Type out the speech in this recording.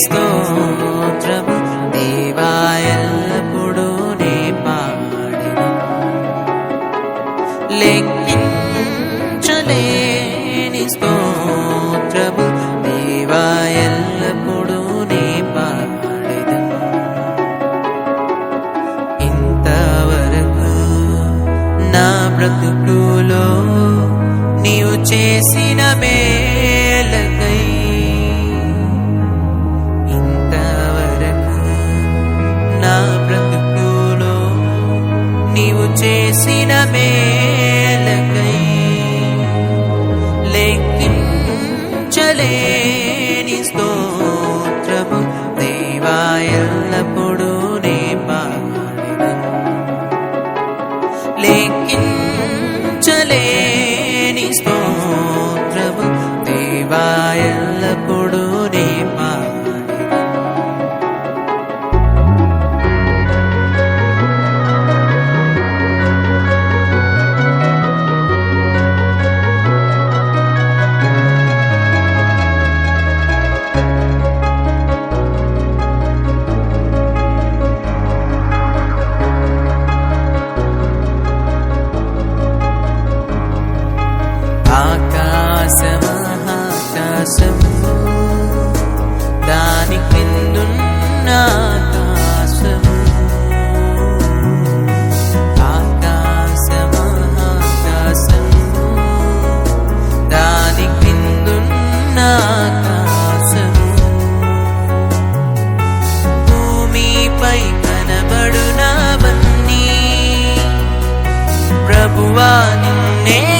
స్తోత్రం. దేవా ఎల్లప్పుడూ నే పాడిన. లెక్కించలేని స్తోత్రము దేవా ఎల్లప్పుడూ నే పాడిన. ఇంతవరకు నా బ్రతుకులో నీవు చేసిన మే చేసిన మే 자꾸 아닌 내